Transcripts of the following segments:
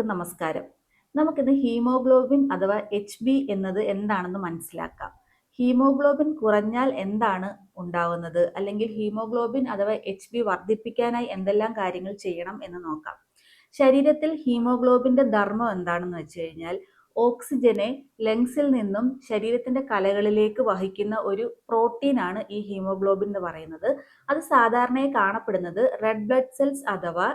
എല്ലാവർക്കും നമസ്കാരം. നമുക്കിന്ന് ഹീമോഗ്ലോബിൻ അഥവാ എച്ച് ബി എന്നത് എന്താണെന്ന് മനസ്സിലാക്കാം. ഹീമോഗ്ലോബിൻ കുറഞ്ഞാൽ എന്താണ് ഉണ്ടാവുന്നത്? അല്ലെങ്കിൽ ഹീമോഗ്ലോബിൻ അഥവാ എച്ച് ബി വർദ്ധിപ്പിക്കാനായി എന്തെല്ലാം കാര്യങ്ങൾ ചെയ്യണം എന്ന് നോക്കാം. ശരീരത്തിൽ ഹീമോഗ്ലോബിന്റെ ധർമ്മം എന്താണെന്ന് വെച്ച് കഴിഞ്ഞാൽ ഓക്സിജനെ ലങ്സിൽ നിന്നും ശരീരത്തിന്റെ കലകളിലേക്ക് വഹിക്കുന്ന ഒരു പ്രോട്ടീനാണ് ഈ ഹീമോഗ്ലോബിൻ എന്ന് പറയുന്നത്. അത് സാധാരണയായി കാണപ്പെടുന്നത് റെഡ് ബ്ലഡ് സെൽസ് അഥവാ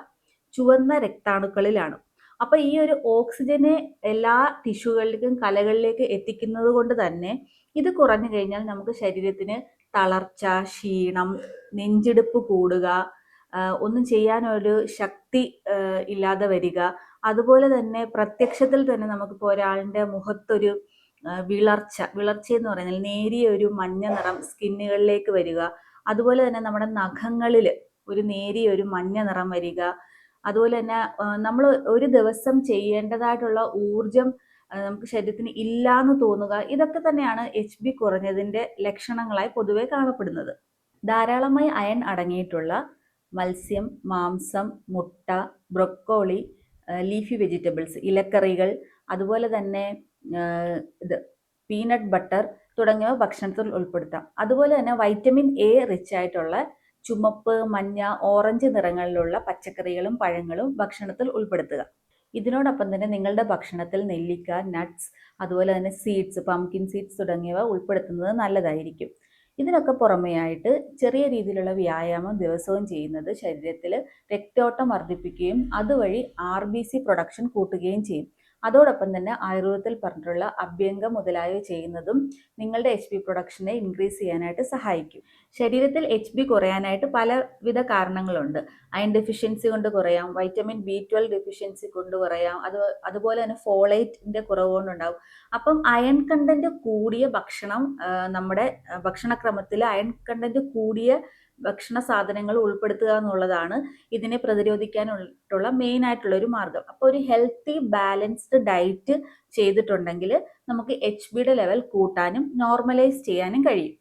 ചുവന്ന രക്താണുക്കളിലാണ്. അപ്പൊ ഈ ഒരു ഓക്സിജനെ എല്ലാ ടിഷ്യൂകളിലേക്കും കലകളിലേക്ക് എത്തിക്കുന്നത് കൊണ്ട് തന്നെ ഇത് കുറഞ്ഞു കഴിഞ്ഞാൽ നമുക്ക് ശരീരത്തിന് തളർച്ച ക്ഷീണം നെഞ്ചിടിപ്പ് കൂടുക ഒന്നും ചെയ്യാനൊരു ശക്തി ഇല്ലാതെ വരിക. അതുപോലെ തന്നെ പ്രത്യക്ഷത്തിൽ തന്നെ നമുക്കിപ്പോൾ ഒരാളിന്റെ മുഖത്തൊരു വിളർച്ച വിളർച്ച എന്ന് പറഞ്ഞാൽ നേരിയ ഒരു മഞ്ഞ നിറം സ്കിന്നുകളിലേക്ക് വരിക. അതുപോലെ തന്നെ നമ്മുടെ നഖങ്ങളിൽ ഒരു നേരിയ ഒരു മഞ്ഞ നിറം വരിക. അതുപോലെ തന്നെ നമ്മൾ ഒരു ദിവസം ചെയ്യേണ്ടതായിട്ടുള്ള ഊർജം നമുക്ക് ശരീരത്തിന് ഇല്ല എന്ന് തോന്നുക ഇതൊക്കെ തന്നെയാണ് എച്ച് ബി കുറഞ്ഞതിന്റെ ലക്ഷണങ്ങളായി പൊതുവെ കാണപ്പെടുന്നത്. ധാരാളമായി അയൺ അടങ്ങിയിട്ടുള്ള മത്സ്യം മാംസം മുട്ട ബ്രൊക്കോളി ലീഫി വെജിറ്റബിൾസ് ഇലക്കറികൾ അതുപോലെ തന്നെ ഇത് പീനട്ട് ബട്ടർ തുടങ്ങിയവ ഭക്ഷണത്തിൽ ഉൾപ്പെടുത്താം. അതുപോലെ തന്നെ വൈറ്റമിൻ എ റിച്ച് ആയിട്ടുള്ള ചുമപ്പ് മഞ്ഞ ഓറഞ്ച് നിറങ്ങളിലുള്ള പച്ചക്കറികളും പഴങ്ങളും ഭക്ഷണത്തിൽ ഉൾപ്പെടുത്തുക. ഇതിനോടൊപ്പം തന്നെ നിങ്ങളുടെ ഭക്ഷണത്തിൽ നെല്ലിക്ക നട്ട്സ് അതുപോലെ തന്നെ സീഡ്സ് പംകിൻ സീഡ്സ് തുടങ്ങിയവ ഉൾപ്പെടുത്തുന്നത് നല്ലതായിരിക്കും. ഇതിനൊക്കെ പുറമെയായിട്ട് ചെറിയ രീതിയിലുള്ള വ്യായാമം ദിവസവും ചെയ്യുന്നത് ശരീരത്തിൽ രക്തോട്ടം വർദ്ധിപ്പിക്കുകയും അതുവഴി ആർ ബി സി പ്രൊഡക്ഷൻ കൂട്ടുകയും ചെയ്യും. അതോടൊപ്പം തന്നെ ആയുർവേദത്തിൽ പറഞ്ഞിട്ടുള്ള അഭ്യംഗം മുതലായവ ചെയ്യുന്നതും നിങ്ങളുടെ എച്ച് ബി പ്രൊഡക്ഷനെ ഇൻക്രീസ് ചെയ്യാനായിട്ട് സഹായിക്കും. ശരീരത്തിൽ എച്ച് ബി കുറയാനായിട്ട് പലവിധ കാരണങ്ങളുണ്ട്. അയൺ ഡെഫിഷ്യൻസി കൊണ്ട് കുറയാം വൈറ്റമിൻ ബി ട്വൽവ് ഡെഫിഷ്യൻസി കൊണ്ട് കുറയാം അത് അതുപോലെ തന്നെ ഫോളേറ്റിന്റെ കുറവ് കൊണ്ടുണ്ടാവും. അപ്പം അയൺ കണ്ടന്റ് കൂടിയ ഭക്ഷണം നമ്മുടെ ഭക്ഷണക്രമത്തിൽ അയൺ കണ്ടന്റ് കൂടിയ ഭക്ഷണ സാധനങ്ങൾ ഉൾപ്പെടുത്തുക എന്നുള്ളതാണ് ഇതിനെ പ്രതിരോധിക്കാനുള്ള മെയിൻ ആയിട്ടുള്ള ഒരു മാർഗം. അപ്പോൾ ഒരു ഹെൽത്തി ബാലൻസ്ഡ് ഡയറ്റ് ചെയ്തിട്ടുണ്ടെങ്കിൽ നമുക്ക് എച്ച് ബിയുടെ ലെവൽ കൂട്ടാനും നോർമലൈസ് ചെയ്യാനും കഴിയും.